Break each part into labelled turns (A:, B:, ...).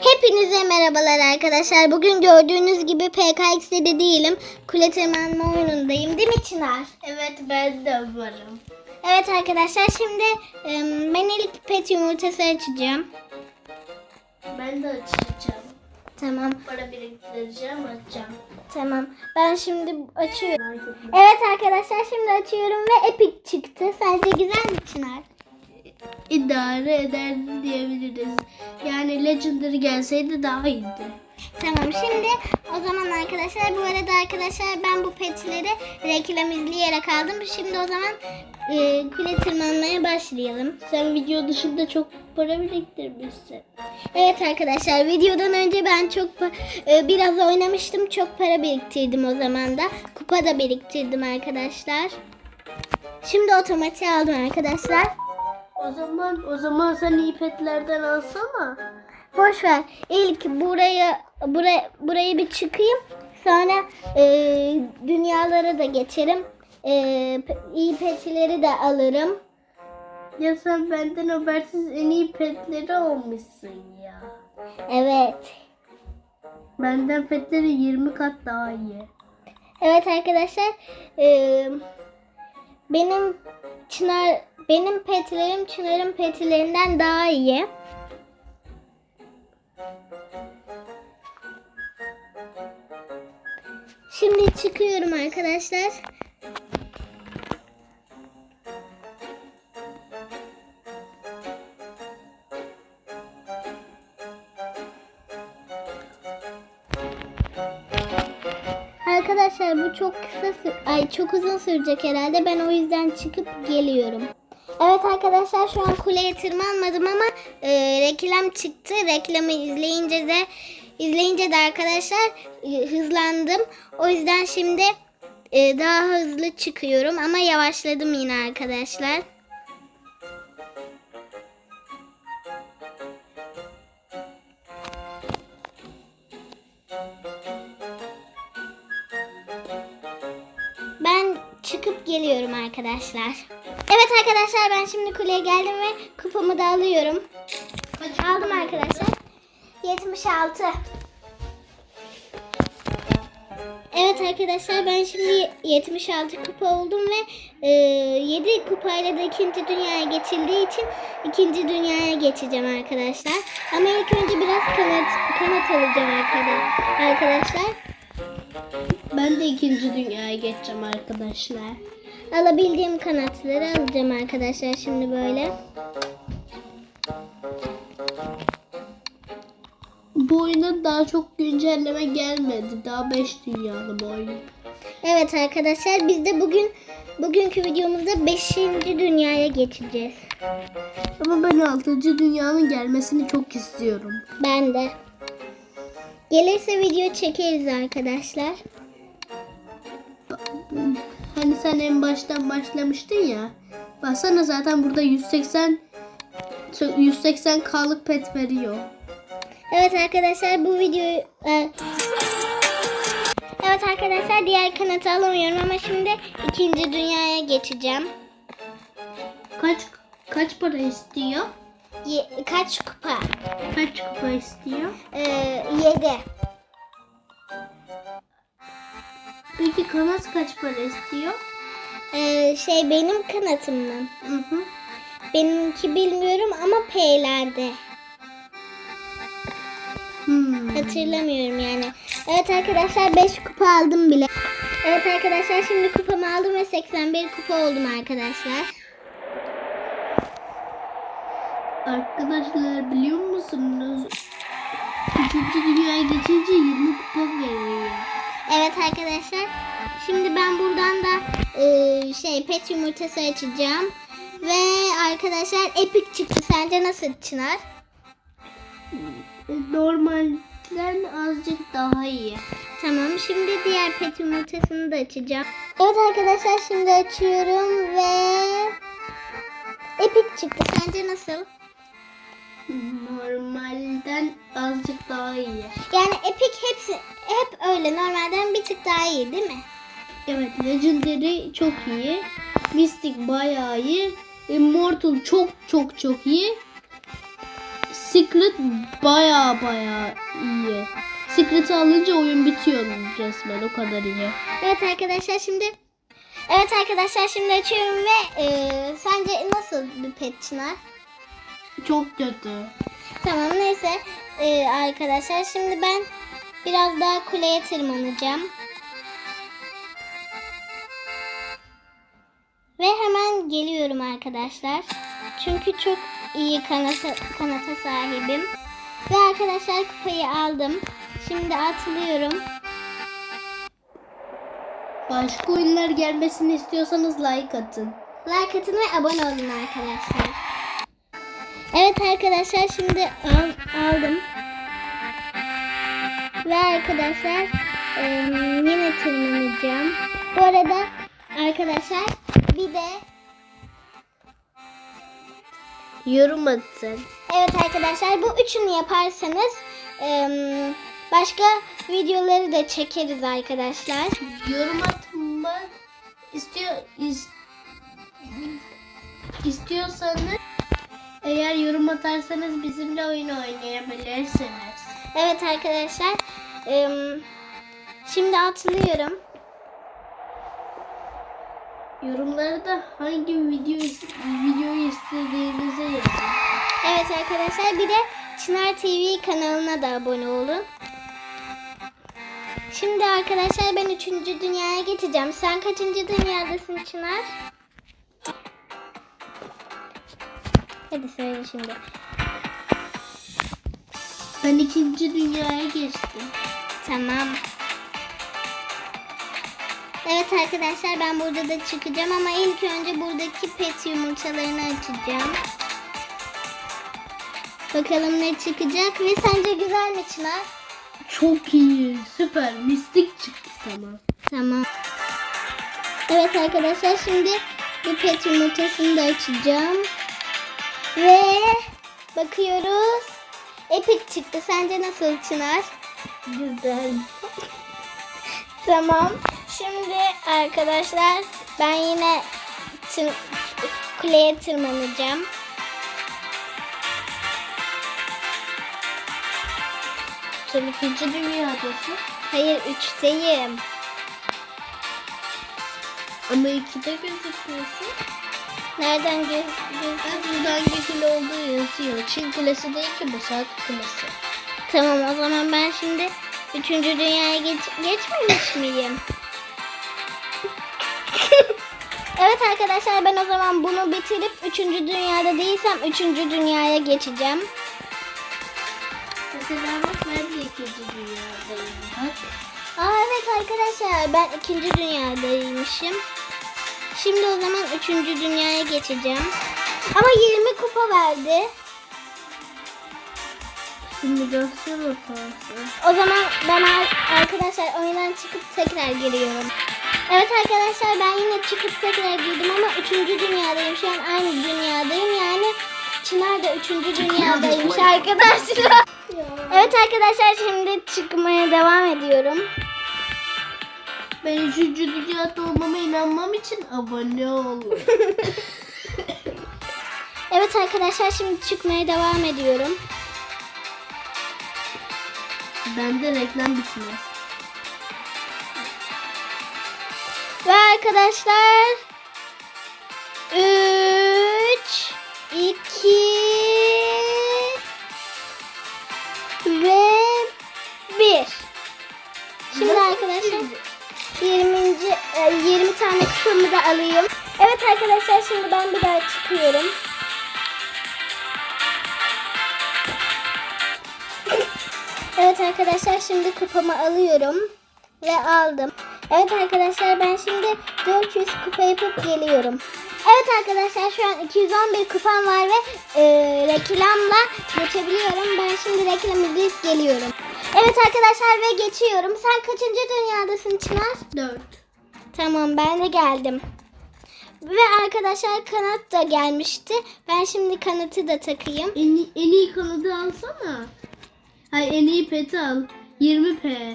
A: Hepinize merhabalar arkadaşlar. Bugün gördüğünüz gibi PKX'de de değilim. Kule tırmanma oyunundayım değil mi Çınar?
B: Evet ben de varım.
A: Evet arkadaşlar şimdi ben ilk pet yumurtası açacağım.
B: Ben de açacağım.
A: Tamam
B: Para biriktireceğim açacağım.
A: tamam. Ben şimdi açıyorum. Evet arkadaşlar şimdi açıyorum ve epic çıktı. Sence güzel mi Çınar?
B: İdare eder diyebiliriz. Yani Legendary gelseydi daha iyiydi.
A: Tamam şimdi o zaman arkadaşlar bu arada arkadaşlar ben bu petleri reklam izleyerek aldım. Şimdi o zaman e, kule tırmanmaya başlayalım.
B: Sen video dışında çok para biriktirmişsin.
A: Evet arkadaşlar videodan önce ben çok e, biraz oynamıştım. Çok para biriktirdim o zaman da. Kupa da biriktirdim arkadaşlar. Şimdi otomatiğe aldım arkadaşlar.
B: O zaman o zaman sen iyi petlerden alsana.
A: Boş ver. İlk buraya buraya burayı bir çıkayım. Sonra e, dünyalara da geçerim. E, iyi petileri de alırım.
B: Ya sen benden habersiz en iyi petleri almışsın ya.
A: Evet.
B: Benden petleri 20 kat daha iyi.
A: Evet arkadaşlar. e, benim Çınar benim petlerim Çınar'ın petlerinden daha iyi. Şimdi çıkıyorum arkadaşlar. Arkadaşlar bu çok kısa ay çok uzun sürecek herhalde. Ben o yüzden çıkıp geliyorum. Evet arkadaşlar şu an kuleye tırmanmadım ama e, reklam çıktı. Reklamı izleyince de izleyince de arkadaşlar e, hızlandım. O yüzden şimdi e, daha hızlı çıkıyorum ama yavaşladım yine arkadaşlar. Ben çıkıp geliyorum arkadaşlar. Evet arkadaşlar ben şimdi kuleye geldim ve kupamı da alıyorum. Aldım arkadaşlar. 76. Evet arkadaşlar ben şimdi 76 kupa oldum ve e, 7 kupayla da ikinci dünyaya geçildiği için ikinci dünyaya geçeceğim arkadaşlar. Ama ilk önce biraz kanat, kanat alacağım arkada- arkadaşlar.
B: Ben de ikinci dünyaya geçeceğim arkadaşlar.
A: Alabildiğim kanatları alacağım arkadaşlar şimdi böyle.
B: Bu oyuna daha çok güncelleme gelmedi. Daha 5 dünyalı bu oyun.
A: Evet arkadaşlar biz de bugün bugünkü videomuzda 5. dünyaya geçeceğiz.
B: Ama ben 6. dünyanın gelmesini çok istiyorum.
A: Ben de. Gelirse video çekeriz arkadaşlar.
B: Sen en baştan başlamıştın ya. Baksana zaten burada 180 180 K'lık pet veriyor.
A: Evet arkadaşlar bu videoyu e, Evet arkadaşlar diğer kanatı alamıyorum ama şimdi ikinci dünyaya geçeceğim.
B: Kaç kaç para istiyor?
A: Ye- kaç kupa?
B: Kaç kupa istiyor?
A: Ee, 7.
B: Peki kanat kaç para istiyor?
A: Ee, şey benim kanatım mı?
B: Hı hı.
A: Benimki bilmiyorum ama P'lerde.
B: Hmm.
A: Hatırlamıyorum yani. Evet arkadaşlar 5 kupa aldım bile. Evet arkadaşlar şimdi kupamı aldım ve 81 kupa oldum arkadaşlar.
B: Arkadaşlar biliyor musunuz? Üçüncü dünyaya geçince 20 kupa veriyor.
A: Evet arkadaşlar. Şimdi ben buradan da e, şey pet yumurtası açacağım. Ve arkadaşlar epic çıktı. Sence nasıl Çınar?
B: Normalden azıcık daha iyi.
A: Tamam şimdi diğer pet yumurtasını da açacağım. Evet arkadaşlar şimdi açıyorum ve epic çıktı. Sence nasıl?
B: Normalden azıcık daha iyi.
A: Yani epic hepsi hep öyle normalden bir tık daha iyi değil mi?
B: Evet Legendary çok iyi. Mystic bayağı iyi. Immortal çok çok çok iyi. Secret baya baya iyi. Secret'ı alınca oyun bitiyor resmen o kadar iyi.
A: Evet arkadaşlar şimdi Evet arkadaşlar şimdi açıyorum ve e, sence nasıl bir pet Çınar?
B: Çok kötü.
A: Tamam neyse E, arkadaşlar şimdi ben biraz daha kuleye tırmanacağım. Ve hemen geliyorum arkadaşlar. Çünkü çok iyi kanata, kanata sahibim. Ve arkadaşlar kupayı aldım. Şimdi atlıyorum.
B: Başka oyunlar gelmesini istiyorsanız like atın.
A: Like atın ve abone olun arkadaşlar. Evet arkadaşlar şimdi al, aldım. Ve arkadaşlar yine tırmanacağım. Bu arada arkadaşlar bir de
B: Yorum atın.
A: evet arkadaşlar bu üçünü yaparsanız başka videoları da çekeriz arkadaşlar.
B: Yorum atmak istiyor is, istiyorsanız eğer yorum atarsanız bizimle oyun oynayabilirsiniz.
A: Evet arkadaşlar şimdi atlıyorum.
B: Yorumlara da hangi video videoyu istediğinizi yazın.
A: Evet arkadaşlar bir de Çınar TV kanalına da abone olun. Şimdi arkadaşlar ben 3. dünyaya geçeceğim. Sen kaçıncı dünyadasın Çınar? Hadi söyle şimdi.
B: Ben ikinci dünyaya geçtim.
A: Tamam. Evet arkadaşlar ben burada da çıkacağım ama ilk önce buradaki pet yumurtalarını açacağım. Bakalım ne çıkacak ve sence güzel mi Çınar?
B: Çok iyi. Süper. Mistik çıktı sana.
A: Tamam. Evet arkadaşlar şimdi bu pet yumurtasını da açacağım. Ve bakıyoruz. Epic çıktı. Sence nasıl Çınar?
B: Güzel.
A: Tamam. Şimdi arkadaşlar ben yine tır- kuleye tırmanacağım.
B: Sen ikinci dünyadasın.
A: Hayır üçteyim.
B: Ama ikide gözüküyorsun.
A: Nereden göz, göz-
B: Ben burada hangi kule olduğu yazıyor. Çin kulesi değil ki bu saat kulesi.
A: Tamam o zaman ben şimdi üçüncü dünyaya geç, geçmemiş miyim? evet arkadaşlar ben o zaman bunu bitirip üçüncü dünyada değilsem üçüncü dünyaya geçeceğim.
B: Mesela bak ben de ikinci dünyadayım. Bak.
A: Aa evet arkadaşlar ben ikinci dünyadaymışım. Şimdi o zaman üçüncü dünyaya geçeceğim. Ama 20 kupa verdi.
B: Simülasyon hatası.
A: O zaman ben ar- arkadaşlar oyundan çıkıp tekrar giriyorum. Evet arkadaşlar ben yine çıkıp tekrar girdim ama üçüncü dünyadayım. Şu an aynı dünyadayım yani Çınar da üçüncü dünyadaymış arkadaşlar. Evet arkadaşlar şimdi çıkmaya devam ediyorum.
B: Ben üçüncü dünyada olmama inanmam için abone olun.
A: Evet arkadaşlar şimdi çıkmaya devam ediyorum.
B: Bende reklam bitmez.
A: Ve arkadaşlar 3 20 tane kupamı da alayım. Evet arkadaşlar şimdi ben bir daha çıkıyorum. Evet arkadaşlar şimdi kupamı alıyorum ve aldım. Evet arkadaşlar ben şimdi 400 kupa yapıp geliyorum. Evet arkadaşlar şu an 211 kupam var ve e, reklamla geçebiliyorum. Ben şimdi reklam izleyip geliyorum. Evet arkadaşlar ve geçiyorum. Sen kaçıncı dünyadasın Çınar?
B: Dört.
A: Tamam ben de geldim. Ve arkadaşlar kanat da gelmişti. Ben şimdi kanatı da takayım.
B: En, en iyi kanadı alsana. Hayır en iyi peti al. 20p.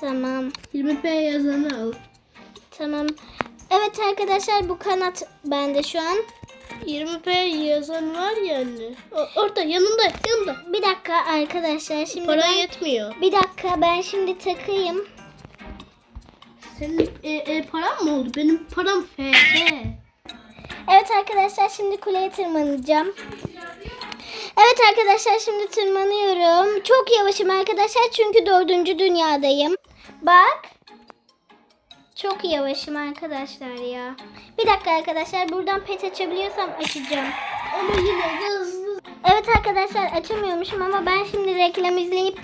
A: Tamam.
B: 20p yazanı al.
A: Tamam. Evet arkadaşlar bu kanat bende şu an.
B: 20p yazan var ya anne. O- orada yanında yanında.
A: Bir dakika arkadaşlar şimdi
B: Para
A: ben...
B: yetmiyor.
A: Bir dakika ben şimdi takayım.
B: Senin e, e, paran mı oldu? Benim param FF.
A: Evet arkadaşlar şimdi kuleye tırmanacağım. Evet arkadaşlar şimdi tırmanıyorum. Çok yavaşım arkadaşlar çünkü dördüncü dünyadayım. Bak. Çok yavaşım arkadaşlar ya. Bir dakika arkadaşlar buradan pet açabiliyorsam açacağım.
B: Ama yine de hızlı.
A: Evet arkadaşlar açamıyormuşum ama ben şimdi reklam izleyip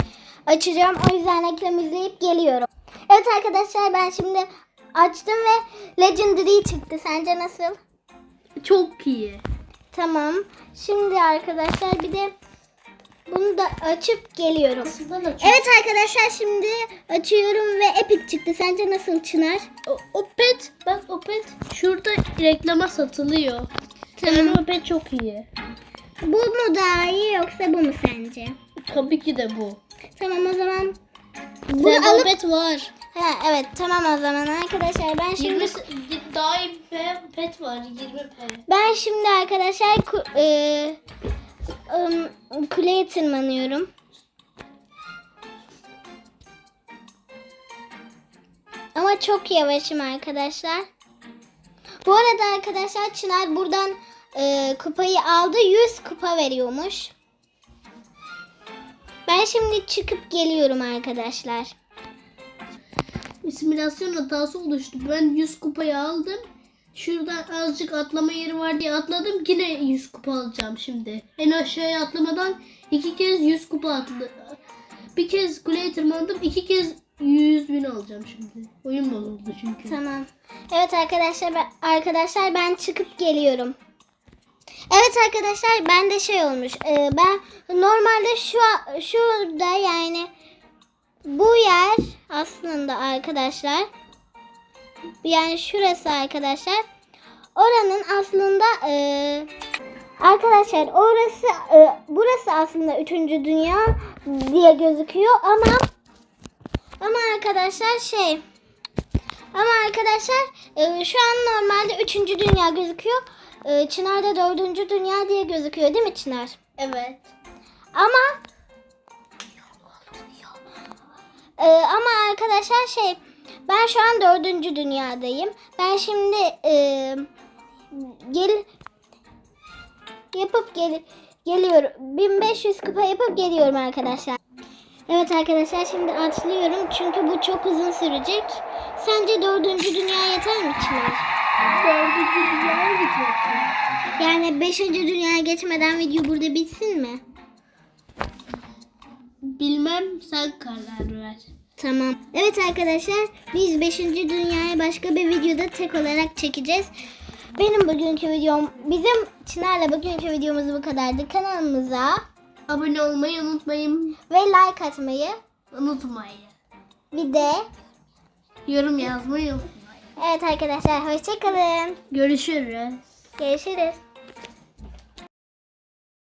A: açacağım. O yüzden reklam izleyip geliyorum. Evet arkadaşlar ben şimdi açtım ve Legendary çıktı. Sence nasıl?
B: Çok iyi.
A: Tamam. Şimdi arkadaşlar bir de bunu da açıp geliyorum. Evet arkadaşlar şimdi açıyorum ve Epic çıktı. Sence nasıl Çınar?
B: O, o pet bak o pet şurada reklama satılıyor.
A: Tamam.
B: Yani o pet çok iyi.
A: Bu mu daha iyi yoksa bu mu sence?
B: Tabii ki de bu.
A: Tamam o zaman Bunu alıp...
B: pet var.
A: Ha, evet tamam o zaman arkadaşlar ben şimdi
B: 20 daha iyi bir pet var 20p.
A: ben şimdi arkadaşlar ku, e, ım, kuleye tırmanıyorum. Ama çok yavaşım arkadaşlar. Bu arada arkadaşlar Çınar buradan e, kupayı aldı. 100 kupa veriyormuş. Ben şimdi çıkıp geliyorum arkadaşlar.
B: Simülasyon hatası oluştu. Ben 100 kupayı aldım. Şuradan azıcık atlama yeri var diye atladım. Yine 100 kupa alacağım şimdi. En aşağıya atlamadan iki kez 100 kupa atladım. Bir kez kuleye tırmandım. iki kez 100 bin alacağım şimdi. Oyun bozuldu çünkü.
A: Tamam. Evet arkadaşlar ben, arkadaşlar ben çıkıp geliyorum. Evet arkadaşlar ben de şey olmuş. e, ben normalde şu şurada yani bu yer aslında arkadaşlar yani şurası arkadaşlar oranın aslında e, arkadaşlar orası e, burası aslında üçüncü dünya diye gözüküyor ama ama arkadaşlar şey ama arkadaşlar e, şu an normalde 3. dünya gözüküyor. E, Çınar'da 4. dünya diye gözüküyor değil mi Çınar?
B: Evet.
A: Ama E, ama arkadaşlar şey ben şu an 4. dünyadayım. Ben şimdi e, gel yapıp gel geliyorum. 1500 kupa yapıp geliyorum arkadaşlar. Evet arkadaşlar şimdi atlıyorum çünkü bu çok uzun sürecek. Sence dördüncü dünya yeter mi Çınar?
B: Dördüncü dünyaya gitmek.
A: Yani beşinci dünyaya geçmeden video burada bitsin mi?
B: Bilmem sen karar ver.
A: Tamam. Evet arkadaşlar biz 5. dünyaya başka bir videoda tek olarak çekeceğiz. Benim bugünkü videom, bizim Çınar'la bugünkü videomuz bu kadardı. Kanalımıza
B: Abone olmayı unutmayın.
A: ve like atmayı
B: Unutmayın.
A: bir de
B: Yorum yazmayı.
A: Evet arkadaşlar hoşçakalın.
B: Görüşürüz.
A: Görüşürüz.